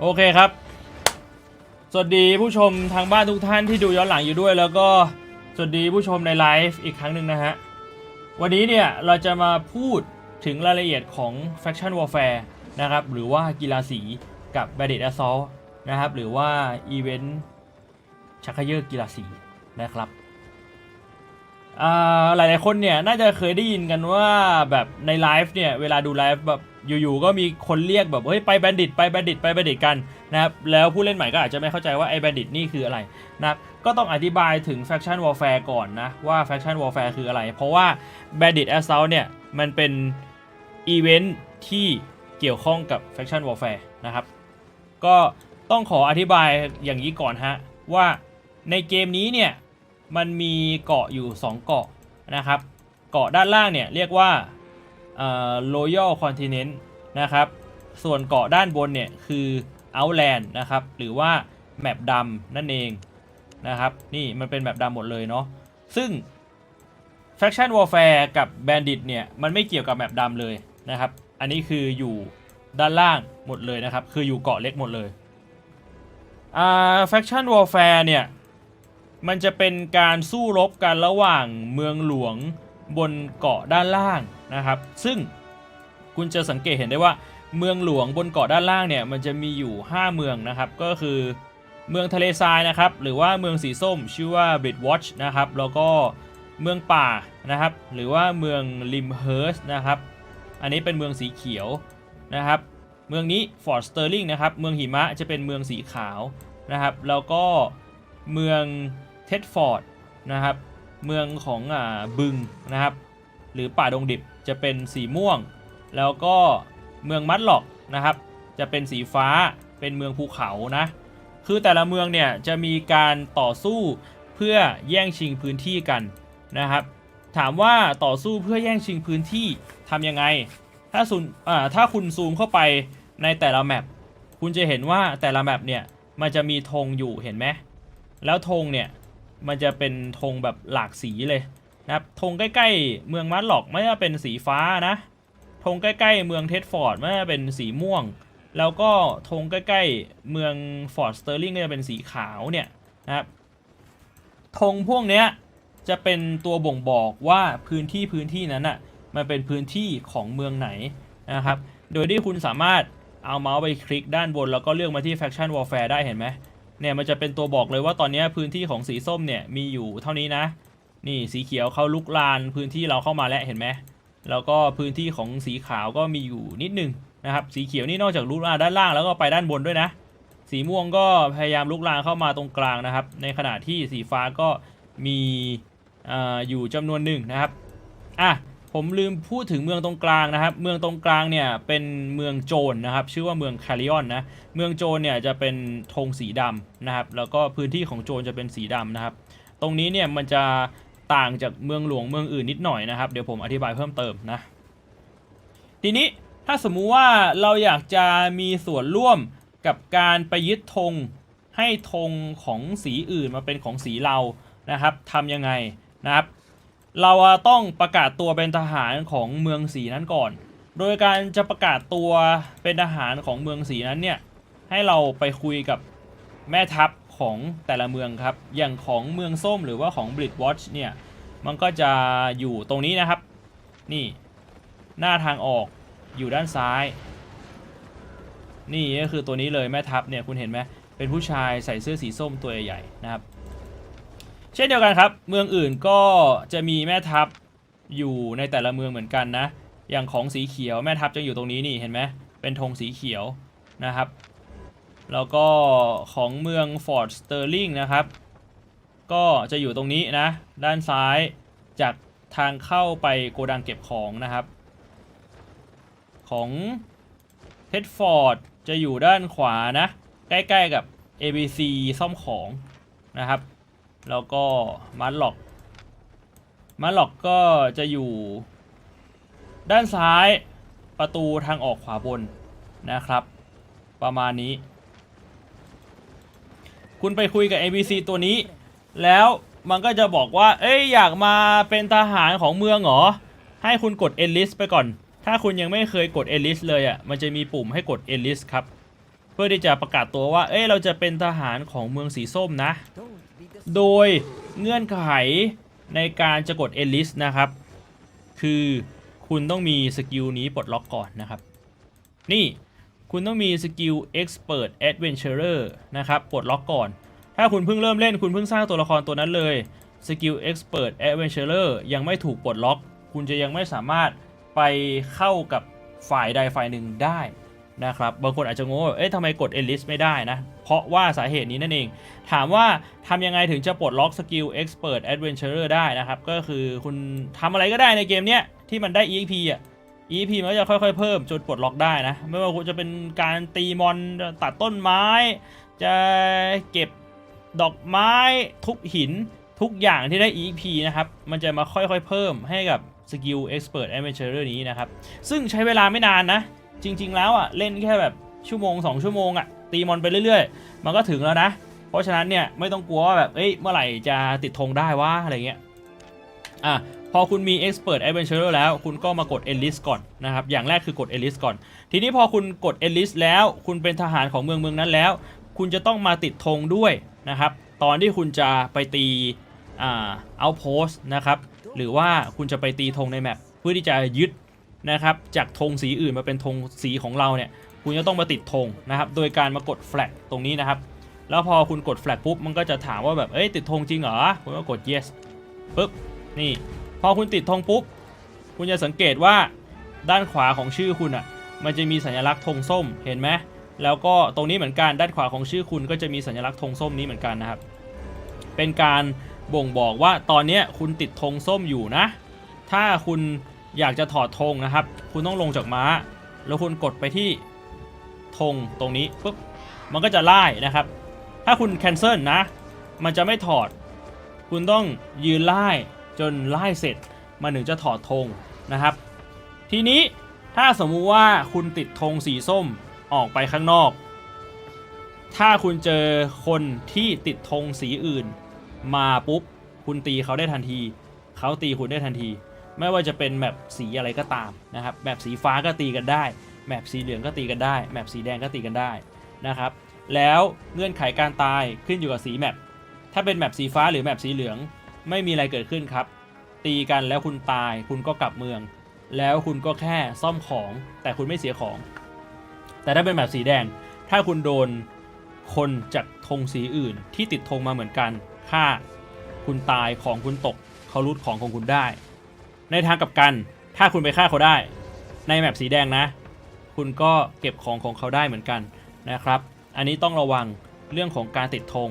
โอเคครับ สวัสดีผู้ชมทางบ้านทุกท่านที่ดูย้อนหลังอยู่ด้วย แล้วก็สวัสดีผู้ชมในไลฟ์อีกครั้งหนึ่งนะฮะ วันนี้เนี่ยเราจะมาพูดถึงรายละเอียดของ Faction Warfare นะครับ หรือว่ากีฬาสีกับ Bandit Assault นะครับ หรือว่า อีเวนต์ชักเขยอกีฬาสีนะครับอ่าหลายคนเนี่ยน่าจะเคยได้ยินกันว่าแบบในไลฟ์เนี่ยเวลาดูไลฟ์แบบ อยู่ๆก็มีคนเรียกแบบเฮ้ยไปแบนดิตไปแบนดิตไปแบนดิตกันนะครับแล้วผู้เล่นใหม่ก็อาจจะไม่เข้าใจว่าไอ้แบนดิตนี่คืออะไรนะครับก็ต้องอธิบายถึง Faction Warfare ก่อนนะว่า Faction Warfare คืออะไร เพราะว่า Bandit Assault เนี่ยมันเป็นอีเวนท์ที่เกี่ยวข้องกับ Faction Warfare นะครับ ก็ต้องขออธิบายอย่างนี้ก่อนฮะว่าในเกมนี้เนี่ยมันมีเกาะอยู่ 2 เกาะนะครับ เกาะด้านล่างเนี่ยเรียกว่า Royal Continent นะครับ ส่วนเกาะด้านบนเนี่ยคือ Outland นะครับ หรือว่าแมปดำนั่นเองนะครับ นี่มันเป็นแมปดำหมดเลยเนาะ ซึ่ง Faction Warfare กับ Bandit เนี่ยมันไม่เกี่ยวกับแมปดำเลยนะครับ อันนี้คืออยู่ด้านล่างหมดเลยนะครับ คืออยู่เกาะเล็กหมดเลยอ่า Faction Warfare เนี่ยมันจะเป็นการสู้รบกันระหว่างเมืองหลวงบนเกาะด้านล่าง นะครับ ซึ่งคุณจะสังเกตเห็นได้ว่าเมืองหลวงบนเกาะด้านล่างเนี่ยมันจะมีอยู่ 5 เมืองนะครับ ก็คือเมืองทะเลทรายนะครับ หรือว่าเมืองสีส้ม ชื่อว่า b r i d w a t c h นะครับ แล้วก็เมืองป่านะครับ หรือว่าเมืองลิมเฮิร์สนะครับ อันนี้เป็นเมืองสีเขียวนะครับ เมืองนี้ฟอร์ดสเตอร์ลิงนะครับ เมืองหิมะจะเป็นเมืองสีขาวนะครับ แล้วก็เมืองเท็ดฟอร์ดนะครับ เมืองของอ่าบึงนะครับ หรือป่าดงดิบ จะเป็นสีม่วง แล้วก็เมืองมัดหลอกนะครับ จะเป็นสีฟ้าเป็นเมืองภูเขานะ คือแต่ละเมืองเนี่ยจะมีการต่อสู้เพื่อแย่งชิงพื้นที่กันนะครับ ถามว่าต่อสู้เพื่อแย่งชิงพื้นที่ทำยังไง ถ้าซูมถ้าคุณซูมเข้าไปในแต่ละแมปคุณจะเห็นว่าแต่ละแมปเนี่ยมันจะมีธงอยู่เห็นไหมแล้วธงเนี่ยมันจะเป็นธงแบบหลากสีเลย นะครับธงใกล้ๆ เมืองมัดหลอกไม่ว่าเป็นสีฟ้านะธงใกล้ๆ เมืองเท็ดฟอร์ดไม่ว่าเป็นสีม่วง แล้วก็ธงใกล้ๆ เมืองฟอร์ดสเตอร์ลิงก็จะเป็นสีขาวเนี่ยนะครับธงพวกเนี้ยจะเป็นตัวบ่งบอกว่าพื้นที่พื้นที่นั้นอะมันเป็นพื้นที่ของเมืองไหนนะครับ โดยที่คุณสามารถเอาเมาส์ไปคลิกด้านบน แล้วก็เลือกมาที่ Faction Warfare ได้เห็นไหมเนี่ยมันจะเป็นตัวบอกเลยว่าตอนนี้พื้นที่ของสีส้มเนี่ยมีอยู่เท่านี้นะ นี่สีเขียวเขาลุกลานพื้นที่เราเข้ามาแล้วเห็นไหมแล้วก็พื้นที่ของสีขาวก็มีอยู่นิดนึงนะครับสีเขียวนี่นอกจากลุกลานด้านล่างแล้วก็ไปด้านบนด้วยนะ สีม่วงก็พยายามลุกลานเข้ามาตรงกลางนะครับ ในขณะที่สีฟ้าก็มีออยู่จำนวนหนึ่งนะครับอะผมลืมพูดถึงเมืองตรงกลางนะครับ เมืองตรงกลางเนี่ยเป็นเมืองโจรนะครับ ชื่อว่าเมืองคาริออนนะเมืองโจรเนี่ยจะเป็นธงสีดำนะครับ แล้วก็พื้นที่ของโจรจะเป็นสีดำนะครับ ตรงนี้เนี่ยมันจะ ต่างจากเมืองหลวงเมืองอื่นนิดหน่อยนะครับ เดี๋ยวผมอธิบายเพิ่มเติมนะ ทีนี้ถ้าสมมุติว่าเราอยากจะมีส่วนร่วมกับการไปยึดธงให้ธงของสีอื่นมาเป็นของสีเรานะครับทำยังไงนะครับ เราต้องประกาศตัวเป็นทหารของเมืองสีนั้นก่อน โดยการจะประกาศตัวเป็นทหารของเมืองสีนั้นเนี่ยให้เราไปคุยกับแม่ทัพ ของแต่ละเมืองครับ อย่างของเมืองส้มหรือว่าของ b l i t w a t c h เนี่ย มันก็จะอยู่ตรงนี้นะครับ นี่หน้าทางออกอยู่ด้านซ้าย นี่ก็คือตัวนี้เลยแม่ทัพเนี่ยคุณเห็นไหมเป็นผู้ชายใส่เสื้อสีส้มตัวใหญ่ๆนะครับ เช่นเดียวกันครับ เมืองอื่นก็จะมีแม่ทัพอยู่ในแต่ละเมืองเหมือนกันนะ อย่างของสีเขียวแม่ทัพจะอยู่ตรงนี้นี่เห็นไหมเป็นธงสีเขียวนะครับ แล้วก็ของเมืองฟอร์ดสเตอร์ลิงนะครับ ก็จะอยู่ตรงนี้นะ ด้านซ้ายจากทางเข้าไปโกดังเก็บของนะครับ ของเทดฟอร์ดจะอยู่ด้านขวานะ ใกล้ๆกับ ABC ซ่อมของนะครับ แล้วก็มาร์ล็อกมาร์ล็อกก็จะอยู่ ด้านซ้ายประตูทางออกขวาบนนะครับ ประมาณนี้ คุณไปคุยกับ ABC ตัวนี้ แล้วมันก็จะบอกว่า เอ้ยอยากมาเป็นทหารของเมืองเหรอ ให้คุณกด enlist ไปก่อน ถ้าคุณยังไม่เคยกด enlist เลยอะ่ะ มันจะมีปุ่มให้กด enlist ครับ เพื่อที่จะประกาศตัวว่า เอ้ยเราจะเป็นทหารของเมืองสีส้มนะ โดยเงื่อนไขในการจะกด e l i s นะครับ คือคุณต้องมีสกิลนี้ปลดล็อกก่อนนะครับ นี่ คุณต้องมีสกิล Expert Adventurer นะครับปลดล็อกก่อน ถ้าคุณเพิ่งเริ่มเล่นคุณเพิ่งสร้างตัวละครตัวนั้นเลยสกิล Expert Adventurer ยังไม่ถูกปลดล็อก คุณจะยังไม่สามารถไปเข้ากับฝ่ายใดฝ่ายหนึ่งได้นะครับ บางคนอาจจะงงว่าเอ๊ะทำไมกด e l i s ไม่ได้นะ เพราะว่าสาเหตุนี้นั่นเอง ถามว่าทำยังไงถึงจะปลดล็อกสกิล Expert Adventurer ได้นะครับ ก็คือคุณทำอะไรก็ได้ในเกมเนี้ยที่มันได้ EXP อะ E.P. มันก็จะค่อยๆเพิ่มจนปลดล็อกได้นะ ไม่ว่าคุณจะเป็นการตีมอนตัดต้นไม้ จะเก็บดอกไม้ทุบหินทุกอย่างที่ได้ E.P. นะครับ มันจะมาค่อยๆเพิ่มให้กับสกิล Expert Adventurer นี้นะครับ ซึ่งใช้เวลาไม่นานนะ จริง ๆ แล้วอะ เล่นแค่แบบชั่วโมง 2 ชั่วโมงอะ ตีมอนไปเรื่อยๆ มันก็ถึงแล้วนะ เพราะฉะนั้นเนี่ยไม่ต้องกลัวว่าแบบเอ้ยเมื่อไหร่จะติดธงได้วะอะไรเงี้ย อะพอคุณมี Expert Adventurer แล้ว คุณก็มากด Enlist ก่อนนะครับ อย่างแรกคือกด Enlist ก่อน ทีนี้พอคุณกด Enlist แล้ว คุณเป็นทหารของเมืองเมืองนั้นแล้ว คุณจะต้องมาติดธงด้วยนะครับ ตอนที่คุณจะไปตีอ่า outpost นะครับ หรือว่าคุณจะไปตีธงในแมปเพื่อที่จะยึดนะครับ จากธงสีอื่นมาเป็นธงสีของเราเนี่ย คุณจะต้องมาติดธงนะครับ โดยการมากด flag ตรงนี้นะครับ แล้วพอคุณกด flag ปุ๊บ มันก็จะถามว่าแบบ เอ้ย ติดธงจริงเหรอ คุณก็กด yes ปุ๊บ นี่ พอคุณติดธงปุ๊บ คุณจะสังเกตว่าด้านขวาของชื่อคุณอะ่ะ มันจะมีสัญลักษณ์ธงส้ม เห็นไหมแล้วก็ตรงนี้เหมือนกันด้านขวาของชื่อคุณก็จะมีสัญลักษณ์ธงส้มนี้เหมือนกันนะครับ เป็นการบ่งบอกว่าตอนนี้คุณติดธงส้มอยู่นะ ถ้าคุณอยากจะถอดธงนะครับ คุณต้องลงจากม้า แล้วคุณกดไปที่ธงตรงนี้ปุ๊บ มันก็จะไล่นะครับ ถ้าคุณ cancel นะ มันจะไม่ถอด คุณต้องยืนไล่ จนไล่เสร็จมันถึงจะถอดธงนะครับ ทีนี้ถ้าสมมุติว่าคุณติดธงสีส้มออกไปข้างนอก ถ้าคุณเจอคนที่ติดธงสีอื่น มาปุ๊บคุณตีเขาได้ทันที เขาตีคุณได้ทันที ไม่ว่าจะเป็นแมปสีอะไรก็ตามนะครับแมปสีฟ้าก็ตีกันได้แมปสีเหลืองก็ตีกันได้แมปสีแดงก็ตีกันได้นะครับ แล้วเงื่อนไขการตายขึ้นอยู่กับสีแมปถ้าเป็นแมปสีฟ้าหรือแมปสีเหลือง ไม่มีอะไรเกิดขึ้นครับ ตีกันแล้วคุณตาย คุณก็กลับเมือง แล้วคุณก็แค่ซ่อมของ แต่คุณไม่เสียของ แต่ถ้าเป็นแมปสีแดง ถ้าคุณโดนคนจากธงสีอื่นที่ติดธงมาเหมือนกันฆ่าคุณตายของคุณตกเขารูดของของคุณได้ ในทางกลับกัน ถ้าคุณไปฆ่าเขาได้ ในแมปสีแดงนะ คุณก็เก็บของของเขาได้เหมือนกันนะครับ อันนี้ต้องระวังเรื่องของการติดธง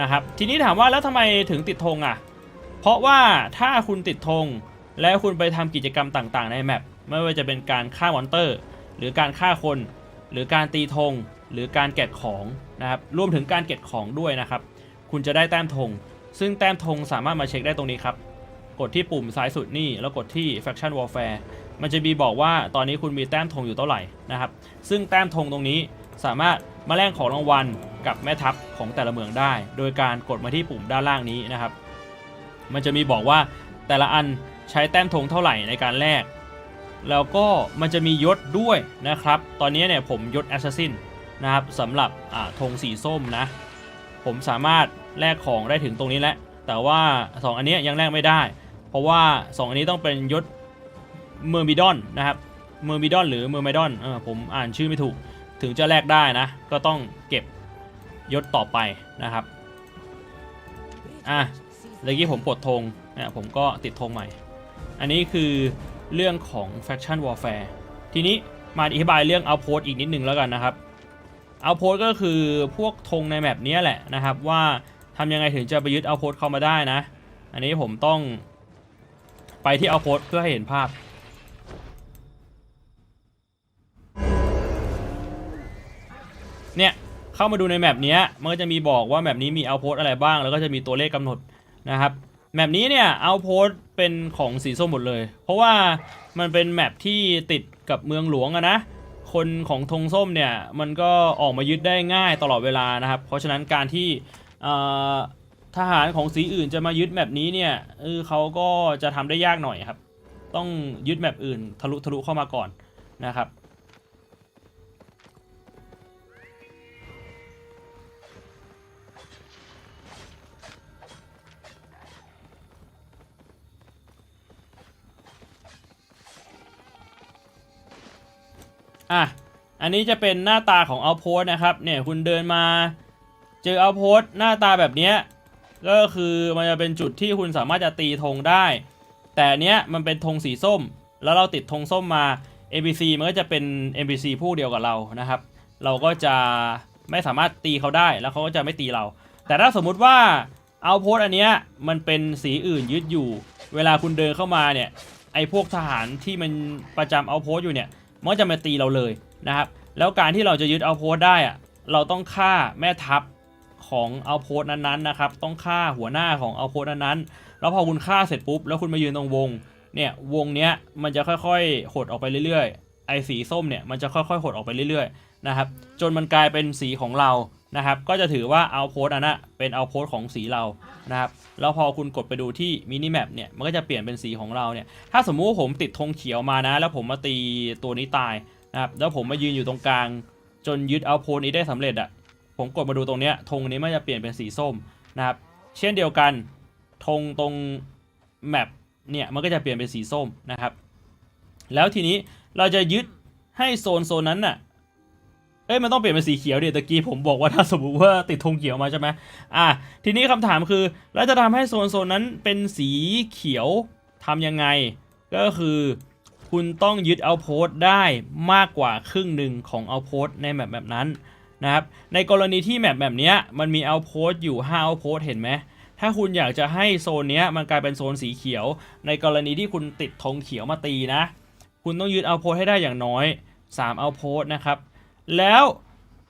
นะครับ ทีนี้ถามว่าแล้วทำไมถึงติดธงอะ เพราะว่าถ้าคุณติดธงแล้วคุณไปทำกิจกรรมต่างๆ ในแมปไม่ว่าจะเป็นการฆ่ามอนเตอร์ หรือการฆ่าคน หรือการตีธงหรือการเก็บของนะครับรวมถึงการเก็บของด้วยนะครับ คุณจะได้แต้มธงซึ่งแต้มธงสามารถมาเช็คได้ตรงนี้ครับกดที่ปุ่มซ้ายสุดนี่แล้วกดที่ Faction Warfare มันจะมีบอกว่าตอนนี้คุณมีแต้มธงอยู่เท่าไหร่นะครับ ซึ่งแต้มธงตรงนี้สามารถมาแลกของรางวัลกับแม่ทัพของแต่ละเมืองได้ โดยการกดมาที่ปุ่มด้านล่างนี้นะครับ มันจะมีบอกว่าแต่ละอันใช้แต้มธงเท่าไหร่ในการแลกแล้วก็มันจะมียศด้วยนะครับ ตอนนี้เนี่ยผมยศแอสซัสซินนะครับสำหรับธงสีส้มนะ ผมสามารถแลกของได้ถึงตรงนี้แล้วแต่ว่า 2 อันนี้ยยังแลกไม่ได้ เพราะว่า 2 อันนี้ต้องเป็นยศเมอร์มิดอนนะครับเมอร์มิดอนหรือเมอร์ไมดอนเออผมอ่านชื่อไม่ถูก ถึงจะแลกได้นะ ก็ต้องเก็บยศต่อไปนะครับอะ เมื่อกี้ผมปลดธงเนี่ยผมก็ติดธงใหม่ อันนี้คือเรื่องของ Faction Warfare ทีนี้มาอธิบายเรื่อง Outpost อีกนิดนึงแล้วกันนะครับ Outpost ก็คือพวกธงในแมปนี้แหละนะครับว่าทำยังไงถึงจะไปยึด Outpost เข้ามาได้นะ อันนี้ผมต้องไปที่ Outpost เพื่อให้เห็นภาพเนี่ยเข้ามาดูในแมปนี้มันก็จะมีบอกว่าแมปนี้มี Outpost อะไรบ้าง แล้วก็จะมีตัวเลขกำหนด นะครับแมปนี้เนี่ยเอาโพสเป็นของสีส้มหมดเลย เพราะว่ามันเป็นแมปที่ติดกับเมืองหลวงอะนะคนของธงส้มเนี่ยมันก็ออกมายึดได้ง่ายตลอดเวลานะครับ เพราะฉะนั้นการที่ทหารของสีอื่นจะมายึดแมปนี้เนี่ยเออเขาก็จะทำได้ยากหน่อยครับ ต้องยึดแมปอื่นทะลุทะลุเข้ามาก่อนนะครับ อะ อันนี้จะเป็นหน้าตาของ outpost นะครับ เนี่ยคุณเดินมา เจอ outpost หน้าตาแบบเนี้ยก็คือมันจะเป็นจุดที่คุณสามารถจะตีธงได้ แต่เนี้ยมันเป็นธงสีส้ม แล้วเราติดธงส้มมา NPC มันก็จะเป็น NPC ผู้เดียวกับเรานะครับ เราก็จะไม่สามารถตีเขาได้แล้วเขาก็จะไม่ตีเรา แต่ถ้าสมมุติว่าเอาโพสอันเนี้ยมันเป็นสีอื่นยึดอยู่ เวลาคุณเดินเข้ามาเนี่ยไอ้พวกทหารที่มันประจำเอาโพสอยู่เนี่ย มันก็จะมาตีเราเลยนะครับ แล้วการที่เราจะยึดเอาโพสได้อะเราต้องฆ่าแม่ทัพของเอาโพสนั้นๆนะครับ ต้องฆ่าหัวหน้าของเอาโพสนั้นๆ แล้วพอคุณฆ่าเสร็จปุ๊บ แล้วคุณมายืนตรงวง เนี่ยวงเนี้ยมันจะค่อยๆ หดออกไปเรื่อยๆ ไอ้สีส้มเนี่ยมันจะค่อยๆ หดออกไปเรื่อยๆ นะครับ จนมันกลายเป็นสีของเรา นะครับ ก็จะถือว่าเอาโพสอันน่ะเป็นเอาโพสของสีเรานะครับ แล้วพอคุณกดไปดูที่มินิแมปเนี่ย มันก็จะเปลี่ยนเป็นสีของเราเนี่ย ถ้าสมมุติผมติดธงเขียวมานะ แล้วผมมาตีตัวนี้ตายนะครับ แล้วผมมายืนอยู่ตรงกลาง จนยึดเอาโพสนี้ได้สำเร็จอะ ผมกดมาดูตรงเนี้ยธงนี้มันจะเปลี่ยนเป็นสีส้มนะครับ เช่นเดียวกันธงตรงแมปเนี่ยมันก็จะเปลี่ยนเป็นสีส้มนะครับ แล้วทีนี้เราจะยึดให้โซนโซนนั้นน่ะ เอ้ยมันต้องเปลี่ยนเป็นสีเขียวเดี๋ยวตะกี้ผมบอกว่าถ้าสมมติว่าติดธงเขียวมาใช่ไหมอะทีนี้คำถามคือแล้วจะทำให้โซนโซนนั้นเป็นสีเขียวทำยังไง ก็คือคุณต้องยึดเอาโพสได้มากกว่าครึ่งหนึ่งของเอาโพสในแมปแบบนั้นนะครับในกรณีที่แมปแบบนี้มันมีเอาโพสอยู่5เอาโพสเห็นไหมถ้าคุณอยากจะให้โซนนี้มันกลายเป็นโซนสีเขียว ในกรณีที่คุณติดธงเขียวมาตีนะ คุณต้องยึดเอาโพสให้ได้อย่างน้อย3เอาโพสนะครับ แล้ว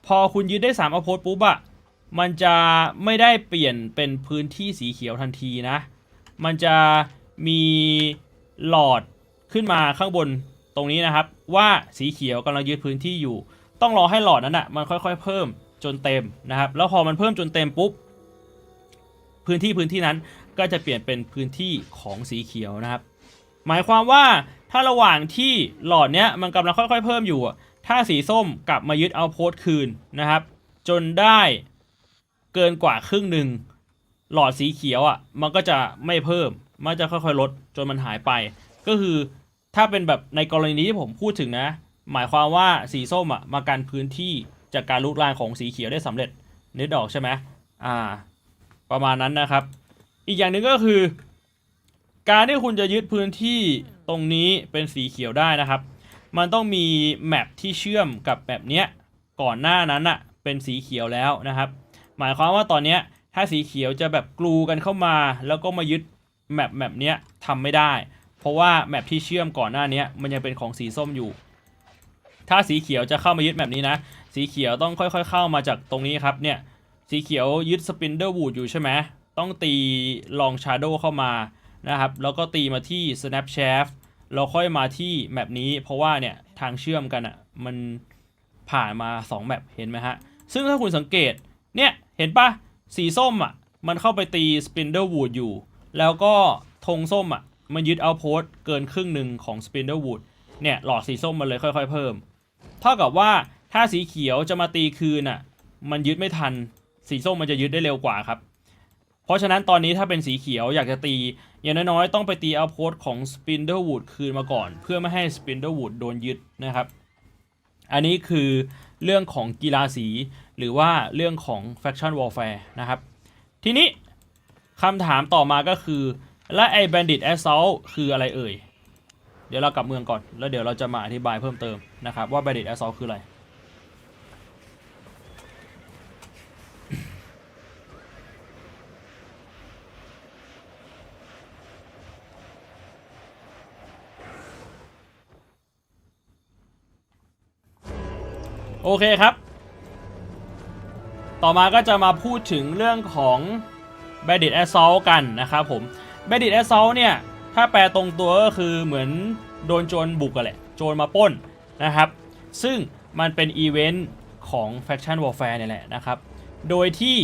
พอคุณยึดได้3เอโพสปุ๊บอะมันจะไม่ได้เปลี่ยนเป็นพื้นที่สีเขียวทันทีนะ มันจะมีหลอดขึ้นมาข้างบนตรงนี้นะครับ ว่าสีเขียวกำลังยึดพื้นที่อยู่ ต้องรอให้หลอดนั้นอะมันค่อยๆ เพิ่มจนเต็มนะครับ แล้วพอมันเพิ่มจนเต็มปุ๊บพื้นที่พื้นที่นั้นก็จะเปลี่ยนเป็นพื้นที่ของสีเขียวนะครับ หมายความว่าถ้าระหว่างที่หลอดเนี้ยมันกำลังค่อยๆ เพิ่มอยู่อะ ถ้าสีส้มกลับมายึดเอาโพสต์คืนนะครับ จนได้เกินกว่าครึ่งหนึ่งหลอดสีเขียวอะมันก็จะไม่เพิ่ม มันจะค่อยๆลดจนมันหายไป ก็คือถ้าเป็นแบบในกรณีที่ผมพูดถึงนะ หมายความว่าสีส้มอะมากันพื้นที่จากการลุกลามของสีเขียวได้สำเร็จนึกออกใช่ไหมอ่า ประมาณนั้นนะครับ อีกอย่างหนึ่งก็คือ การที่คุณจะยึดพื้นที่ตรงนี้เป็นสีเขียวได้นะครับ มันต้องมีแมปที่เชื่อมกับแบบเนี้ยก่อนหน้านั้นอะเป็นสีเขียวแล้วนะครับ หมายความว่าตอนเนี้ยถ้าสีเขียวจะแบบกลูกันเข้ามา แล้วก็มายึดแมปแมปเนี้ยทำไม่ได้ เพราะว่าแมปที่เชื่อมก่อนหน้านี้มันยังเป็นของสีส้มอยู่ ถ้าสีเขียวจะเข้ามายึดแมปนี้นะ สีเขียวต้องค่อยๆ เข้ามาจากตรงนี้ครับเนี่ยสีเขียวยึดสปินเดอร์วูดอยู่ใช่ไหมต้องตีลองชาร์โดเข้ามานะครับแล้วก็ตีมาที่ snap shaft แล้วค่อยมาที่แมปนี้ เพราะว่าเนี่ยทางเชื่อมกันอะ่ะมันผ่านมา2แมปเห็นไหมฮะ ซึ่งถ้าคุณสังเกตเนี่ยเห็นปะสีส้มอะ่ะมันเข้าไปตีสปินเดอร์วูดอยู่ แล้วก็ธงส้มอะ่ะมันยึดเอาโพสเกินครึ่งหนึ่งของสปินเดอร์วูดเนี่ยหลอดสีส้มมันเลยค่อย ๆ เพิ่ม เท่ากับว่าถ้าสีเขียวจะมาตีคืนอะมันยึดไม่ทัน สีส้มมันจะยึดได้เร็วกว่าครับ เพราะฉะนั้นตอนนี้ถ้าเป็นสีเขียวอยากจะตี อย่างน้อยๆ ต้องไปตีเอาโพสของ Spindlewood คืนมาก่อน เพื่อไม่ให้ Spindlewood โดนยึดนะครับ อันนี้คือเรื่องของกีฬาสี หรือว่าเรื่องของ Faction Warfare นะครับ ทีนี้คำถามต่อมาก็คือ และไอ้ Bandit Assault คืออะไรเอ่ย เดี๋ยวเรากลับเมืองก่อน แล้วเดี๋ยวเราจะมาอธิบายเพิ่มเติมนะครับว่า Bandit Assault คืออะไร โอเคครับ ต่อมาก็จะมาพูดถึงเรื่องของ Bandit Assault กันนะครับผม Bandit Assault เนี่ย ถ้าแปลตรงตัวก็คือเหมือนโดนโจรบุกกันแหละ โจรมาป้นนะครับ ซึ่งมันเป็นอีเวนต์ของ Faction Warfare เนี่ยแหละนะครับ โดยที่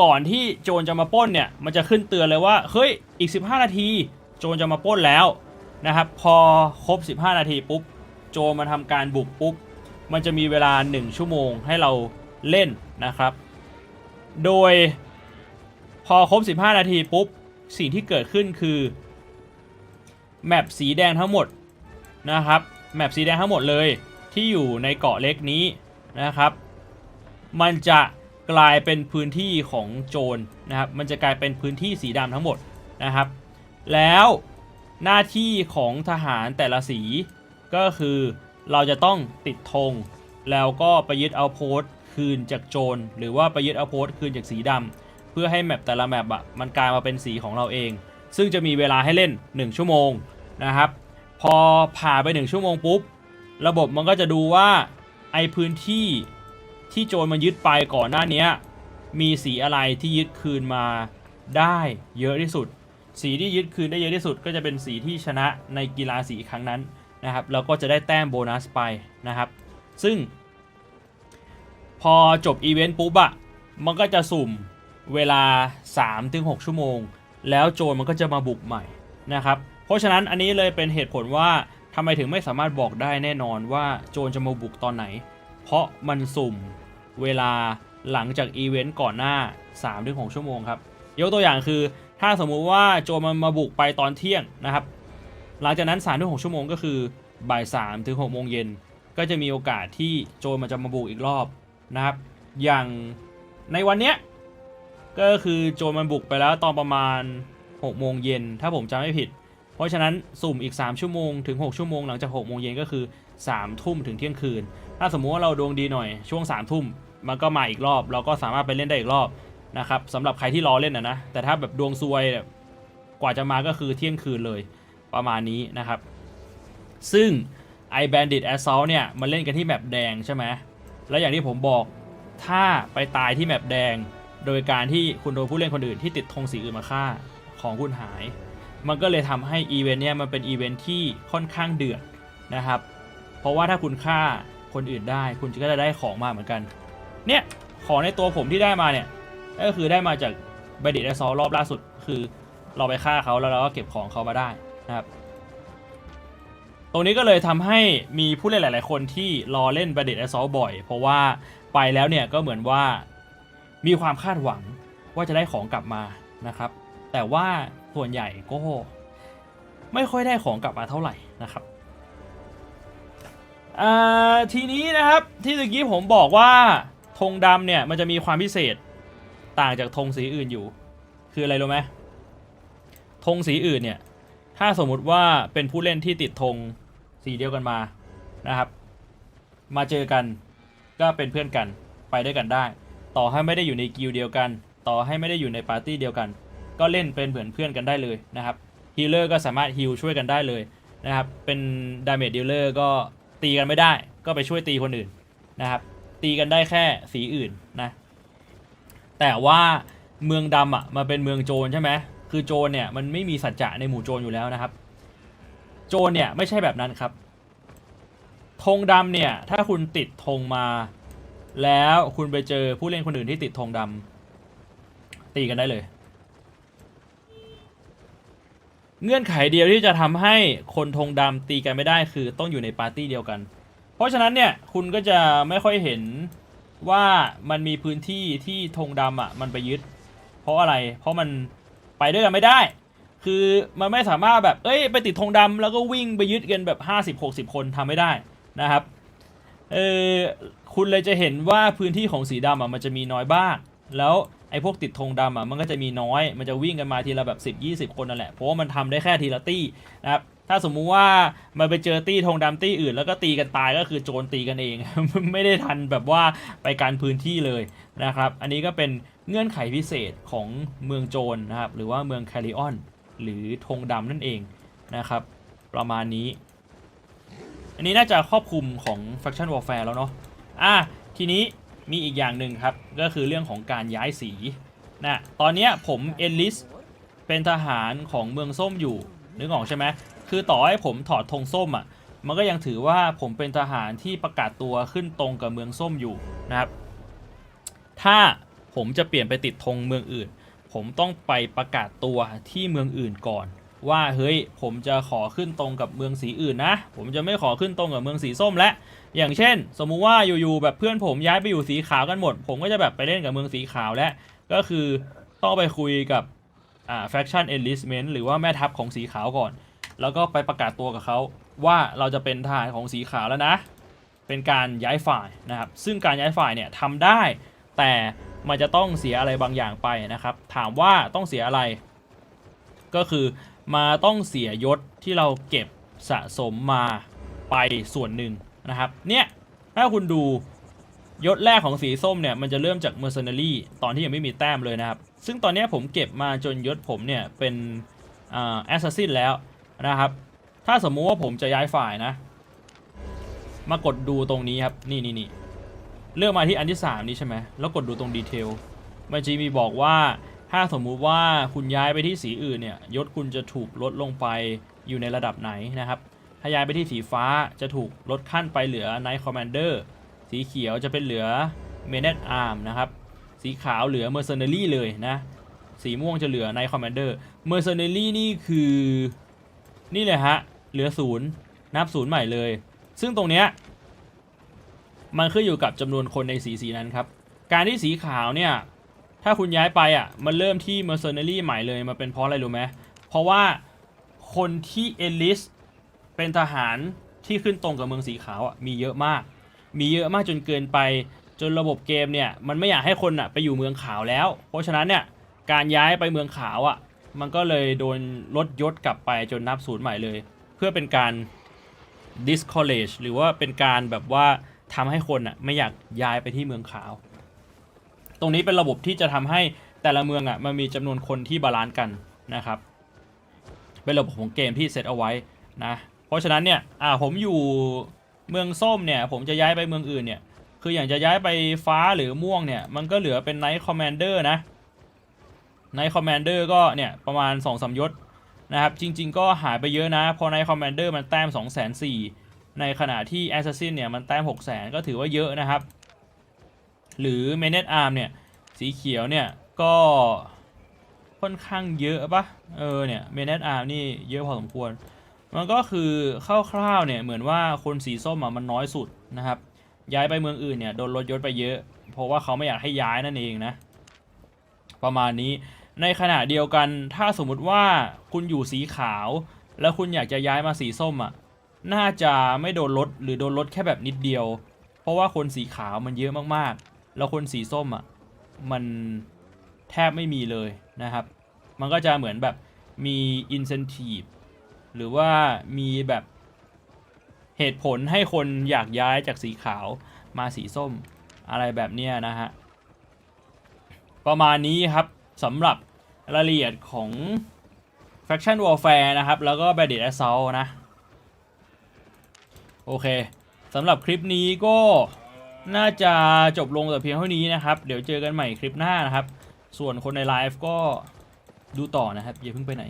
ก่อนที่โจรจะมาป้นเนี่ย มันจะขึ้นเตือนเลยว่า เฮ้ย อีก 15 นาที โจรจะมาป้นแล้วนะครับ พอครบ 15 นาทีปุ๊บ โจรมาทำการบุกปุ๊บ มันจะมีเวลา 1 ชั่วโมงให้เราเล่นนะครับ โดยพอครบ 15 นาทีปุ๊บ สิ่งที่เกิดขึ้นคือแมปสีแดงทั้งหมดนะครับแมปสีแดงทั้งหมดเลยที่อยู่ในเกาะเล็กนี้นะครับ มันจะกลายเป็นพื้นที่ของโจรนะครับ มันจะกลายเป็นพื้นที่สีดำทั้งหมดนะครับ แล้วหน้าที่ของทหารแต่ละสีก็คือ เราจะต้องติดธงแล้วก็ไปยึดเอาโพสต์คืนจากโจรหรือว่าไปยึดเอาโพสต์คืนจากสีดำเพื่อให้แมปแต่ละแมปอะมันกลายมาเป็นสีของเราเอง ซึ่งจะมีเวลาให้เล่น 1 ชั่วโมงนะครับ พอผ่านไป 1 ชั่วโมงปุ๊บ ระบบมันก็จะดูว่าไอพื้นที่ที่โจรมันยึดไปก่อนหน้านี้มีสีอะไรที่ยึดคืนมาได้เยอะที่สุด สีที่ยึดคืนได้เยอะที่สุด ก็จะเป็นสีที่ชนะในกีฬาสีครั้งนั้น นะครับแล้วก็จะได้แต้มโบนัสไปนะครับ ซึ่ง พอจบอีเวนต์ปุ๊บอะมันก็จะสุ่มเวลา 3-6 ชั่วโมง แล้วโจรมันก็จะมาบุกใหม่นะครับ เพราะฉะนั้นอันนี้เลยเป็นเหตุผลว่าทำไมถึงไม่สามารถบอกได้แน่นอนว่าโจรจะมาบุกตอนไหน เพราะมันสุ่มเวลาหลังจากอีเวนต์ก่อนหน้า 3-6 ชั่วโมงครับ ยกตัวอย่างคือถ้าสมมุติว่าโจรมันมาบุกไปตอนเที่ยงนะครับ หลังจากนั้น3-6ชั่วโมงก็คือบ่าย3ถึง6โมงเย็นก็จะมีโอกาสที่โจรมันจะมาบุกอีกรอบนะครับ อย่างในวันเนี้ยก็คือโจรมันบุกไปแล้วตอนประมาณ6โมงเย็นถ้าผมจำไม่ผิด เพราะฉะนั้นสุ่มอีก 3 ชั่วโมงถึง 6 ชั่วโมงหลังจาก6โมงเย็นก็คือ 3 ทุ่มถึงเที่ยงคืน ถ้าสมมุติว่าเราดวงดีหน่อยช่วง 3 ทุ่มมันก็มาอีกรอบ เราก็สามารถไปเล่นได้อีกรอบนะครับสำหรับใครที่รอเล่นนะนะแต่ถ้าแบบดวงซวยกว่าจะมาก็คือเที่ยงคืนเลย ประมาณนี้นะครับ ซึ่ง i Bandit Assault เนี่ย มันเล่นกันที่แมปแดงใช่ไหมแล้วอย่างที่ผมบอกถ้าไปตายที่แมปแดง โดยการที่คุณโดนผู้เล่นคนอื่นที่ติดธงสีอื่นมาฆ่าของคุณหาย มันก็เลยทำให้อีเวนต์เนี่ยมันเป็นอีเวนต์ที่ค่อนข้างเดือดนะครับ เพราะว่าถ้าคุณฆ่าคนอื่นได้ คุณก็จะได้ของมาเหมือนกัน เนี่ยของในตัวผมที่ได้มาเนี่ยก็คือได้มาจาก Bandit Assault รอบล่าสุด คือเราไปฆ่าเขาแล้วเราก็เก็บของเขามาได้ นะครับตรงนี้ก็เลยทำให้มีผู้เล่นหลาย ๆ คนที่รอเล่น Bandit Assault บ่อย เพราะว่าไปแล้วเนี่ยก็เหมือนว่ามีความคาดหวังว่าจะได้ของกลับมานะครับ แต่ว่าส่วนใหญ่ก็ไม่ค่อยได้ของกลับมาเท่าไหร่นะครับทีนี้นะครับที่เมื่อกี้ผมบอกว่าธงดำเนี่ยมันจะมีความพิเศษต่างจากธงสีอื่นอยู่ คืออะไรรู้ไหมธงสีอื่นเนี่ย ถ้าสมมุติว่าเป็นผู้เล่นที่ติดธงสีเดียวกันมานะครับ มาเจอกันก็เป็นเพื่อนกันไปด้วยกันได้ ต่อให้ไม่ได้อยู่ในกิลเดียวกัน ต่อให้ไม่ได้อยู่ในปาร์ตี้เดียวกัน ก็เล่นเป็นเหมือนเพื่อนกันได้เลยนะครับฮีลเลอร์ก็สามารถฮิลช่วยกันได้เลยนะครับเป็นดาเมจดีลเลอร์ก็ตีกันไม่ได้ ก็ไปช่วยตีคนอื่นนะครับ ตีกันได้แค่สีอื่นนะแต่ว่าเมืองดำอะมาเป็นเมืองโจรใช่ไหม คือโจรเนี่ยมันไม่มีสัจจะในหมู่โจรอยู่แล้วนะครับ โจรเนี่ยไม่ใช่แบบนั้นครับธงดำเนี่ยถ้าคุณติดธงมา แล้วคุณไปเจอผู้เล่นคนอื่นที่ติดธงดำตีกันได้เลย เงื่อนไขเดียวที่จะทำให้คนธงดำตีกันไม่ได้คือต้องอยู่ในปาร์ตี้เดียวกัน เพราะฉะนั้นเนี่ยคุณก็จะไม่ค่อยเห็นว่ามันมีพื้นที่ที่ธงดำอะมันไปยึด เพราะอะไรเพราะมัน ไปด้วยกันไม่ได้ คือมันไม่สามารถแบบเอ้ยไปติดธงดำแล้วก็วิ่งไปยึดกันแบบ 50-60 คนทำไม่ได้นะครับเออคุณเลยจะเห็นว่าพื้นที่ของสีดำอะมันจะมีน้อยบ้าง แล้วไอ้พวกติดธงดำอะมันก็จะมีน้อย มันจะวิ่งกันมาทีละแบบ 10-20 คนนั่นแหละ เพราะว่ามันทำได้แค่ทีละตี้นะครับ ถ้าสมมุติว่ามันไปเจอตี้ธงดำตี้อื่น แล้วก็ตีกันตายก็คือโจรตีกันเอง ไม่ได้ทันแบบว่าไปการพื้นที่เลยนะครับ อันนี้ก็เป็นเงื่อนไขพิเศษของเมืองโจรนะครับ หรือว่าเมืองแคริออน หรือธงดำนั่นเองนะครับ ประมาณนี้ อันนี้น่าจะครอบคลุมของ Faction Warfare แล้วเนาะอะทีนี้มีอีกอย่างหนึ่งครับ ก็คือเรื่องของการย้ายสีนะตอนนี้ผมเอลลิสเป็นทหารของเมืองส้มอยู่นึกออกใช่ไหม คือต่อให้ผมถอดธงส้มอะ มันก็ยังถือว่าผมเป็นทหารที่ประกาศตัวขึ้นตรงกับเมืองส้มอยู่นะครับ ถ้าผมจะเปลี่ยนไปติดธงเมืองอื่น ผมต้องไปประกาศตัวที่เมืองอื่นก่อน ว่าเฮ้ยผมจะขอขึ้นตรงกับเมืองสีอื่นนะ ผมจะไม่ขอขึ้นตรงกับเมืองสีส้มและ อย่างเช่น สมมุติว่าอยู่ๆแบบเพื่อนผมย้ายไปอยู่สีขาวกันหมด ผมก็จะแบบไปเล่นกับเมืองสีขาวและก็คือต้องไปคุยกับอ่า faction enlistment หรือว่าแม่ทัพของสีขาวก่อน แล้วก็ไปประกาศตัวกับเขาว่าเราจะเป็นทหารของสีขาวแล้วนะ เป็นการย้ายฝ่ายนะครับ ซึ่งการย้ายฝ่ายเนี่ยทำได้ แต่มันจะต้องเสียอะไรบางอย่างไปนะครับ ถามว่าต้องเสียอะไร ก็คือมาต้องเสียยศที่เราเก็บสะสมมาไปส่วนหนึ่งนะครับ เนี่ยถ้าคุณดูยศแรกของสีส้มเนี่ยมันจะเริ่มจาก Mercenary ตอนที่ยังไม่มีแต้มเลยนะครับ ซึ่งตอนนี้ผมเก็บมาจนยศผมเนี่ยเป็นอ่า Assassin แล้ว นะครับ ถ้าสมมุติว่าผมจะย้ายฝ่ายนะ มากดดูตรงนี้ครับ นี่นี่นี่เลือกมาที่อันที่ 3 นี้ใช่ไหม แล้วกดดูตรงดีเทลมันจะมีบอกว่าถ้าสมมุติว่าคุณย้ายไปที่สีอื่นเนี่ยยศคุณจะถูกลดลงไปอยู่ในระดับไหนนะครับ ถ้าย้ายไปที่สีฟ้าจะถูกลดขั้นไปเหลือ Night Commander สีเขียวจะเป็นเหลือ m a n e t Arm นะครับ สีขาวเหลือ Mercenary เลยนะ สีม่วงจะเหลือ Night Commander Mercenary นี่คือ นี่เลยฮะ เหลือศูนย์นับศูนย์ใหม่เลย ซึ่งตรงเนี้ยมันขึ้นอยู่กับจำนวนคนในสีสีนั้นครับ การที่สีขาวเนี่ย ถ้าคุณย้ายไปอะ มันเริ่มที่ Mercenary ใหม่เลย มาเป็นเพราะอะไรรู้ไหมเพราะว่าคนที่ Enlist เป็นทหารที่ขึ้นตรงกับเมืองสีขาวอะมีเยอะมาก มีเยอะมากจนเกินไป จนระบบเกมเนี่ย มันไม่อยากให้คนอะไปอยู่เมืองขาวแล้ว เพราะฉะนั้นเนี่ยการย้ายไปเมืองขาวอะ มันก็เลยโดนลดยศกลับไปจนนับศูนย์ใหม่เลย เพื่อเป็นการ discourage หรือว่าเป็นการแบบว่าทำให้คนอะไม่อยากย้ายไปที่เมืองขาว ตรงนี้เป็นระบบที่จะทำให้แต่ละเมืองอะมันมีจำนวนคนที่บาลานซ์กันนะครับ เป็นระบบของเกมที่เซตเอาไว้นะ เพราะฉะนั้นเนี่ยอ่าผมอยู่เมืองส้มเนี่ยผมจะย้ายไปเมืองอื่นเนี่ย คืออย่างจะย้ายไปฟ้าหรือม่วงเนี่ย มันก็เหลือเป็น Night Commander นะ Night Commander ก็เนี่ยประมาณ2อสยศนะครับ จริง ๆ ก็หายไปเยอะนะเพอ Night Commander มันแต้ม 2 4 0 0 0ในขณะที่ Assassin เนี่ยมันแต้ม 6 0 0 0 0ก็ถือว่าเยอะนะครับ หรือ m a n e t Arm เนี่ยสีเขียวเนี่ยก็ค่อนข้างเยอะปะเออเนี่ย m a n e t Arm นี่เยอะพอสมควร มันก็คือคร่าวๆเนี่ยเหมือนว่าคนสีส้มอะมันน้อยสุดนะครับ ย้ายไปเมืองอื่นเนี่ยโดนลดยศไปเยอะ เพราะว่าเขาไม่อยากให้ย้ายนั่นเองนะ ประมาณนี้ ในขณะเดียวกันถ้าสมมุติว่าคุณอยู่สีขาว แล้วคุณอยากจะย้ายมาสีส้มอะน่าจะไม่โดนลดหรือโดนลดแค่แบบนิดเดียว เพราะว่าคนสีขาวมันเยอะมากๆ แล้วคนสีส้มอะมันแทบไม่มีเลยนะครับ มันก็จะเหมือนแบบมี incentive หรือว่ามีแบบเหตุผลให้คนอยากย้ายจากสีขาวมาสีส้มอะไรแบบเนี้ยนะฮะ ประมาณนี้ครับสำหรับรายละเอียดของ Faction Warfare นะครับ แล้วก็ Bandit Assault นะ โอเคสำหรับคลิปนี้ก็น่าจะจบลงแต่เพียงเท่านี้นะครับ เดี๋ยวเจอกันใหม่คลิปหน้านะครับ ส่วนคนในไลฟ์ก็ดูต่อนะครับ อย่าเพิ่งไปไหน